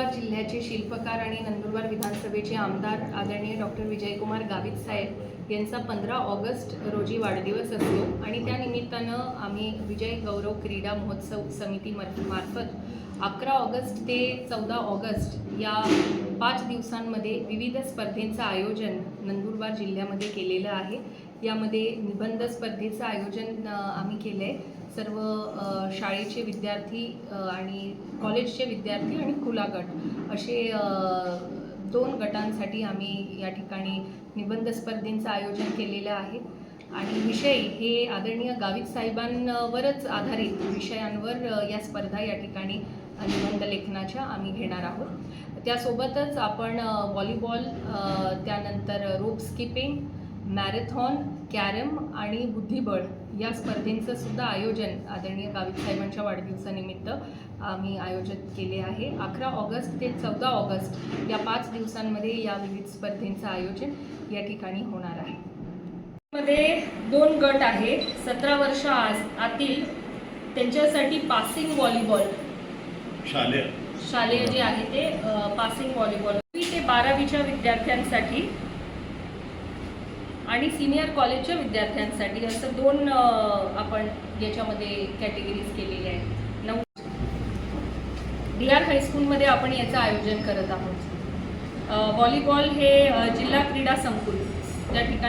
नंदुरबार जिल्ह्याचे शिल्पकार आणि नंदुरबार विधानसभेचे आमदार आदरणीय डॉक्टर विजयकुमार गावित साहेब यांचा पंधरा ऑगस्ट रोजी वाढदिवस असतो आणि त्या निमित्तानं आम्ही विजय गौरव क्रीडा महोत्सव समिती मार्फत अकरा ऑगस्ट ते चौदा ऑगस्ट या पाच दिवसांमध्ये विविध स्पर्धेंचं आयोजन नंदुरबार जिल्ह्यामध्ये केलेलं आहे. यामध्ये निबंध स्पर्धेचं आयोजन आम्ही केलं आहे सर्व शाळेचे विद्यार्थी आणि कॉलेजचे विद्यार्थी आणि खुला गट असे दोन गटांसाठी आम्ही या ठिकाणी निबंध स्पर्धेंचं आयोजन केलेलं आहे. आणि विषय हे आदरणीय गावित साहेबांवरच आधारित विषयांवर या स्पर्धा या ठिकाणी निबंध लेखनाच्या आम्ही घेणार आहोत. त्यासोबतच आपण व्हॉलीबॉल त्यानंतर रोप स्किपिंग मॅरेथॉन कॅरम आणि बुद्धिबळ या स्पर्धेंचं सुद्धा आयोजन आदरणीय गावित साहेबांच्या वाढदिवसानिमित्त आम्ही आयोजित केले आहे. अकरा ऑगस्ट ते चौदा ऑगस्ट या पाच दिवसांमध्ये या विविध स्पर्धेंचं आयोजन या ठिकाणी होणार आहे. मध्ये दोन गट आहे. सतरा वर्ष आज आतील त्यांच्यासाठी पासिंग व्हॉलीबॉल शालेय. शालेय जे आहे ते पासिंग व्हॉलीबॉल ते बारावीच्या विद्यार्थ्यांसाठी आणि सिनियर कॉलेजच्या विद्यार्थ्यांसाठी असं दोन आपण याच्यामध्ये कॅटेगरीज केलेल्या आहेत. नऊ डी आर हायस्कूलमध्ये आपण याचं आयोजन करत आहोत. व्हॉलीबॉल हे जिल्हा क्रीडा संकुल. त्या ठिकाणी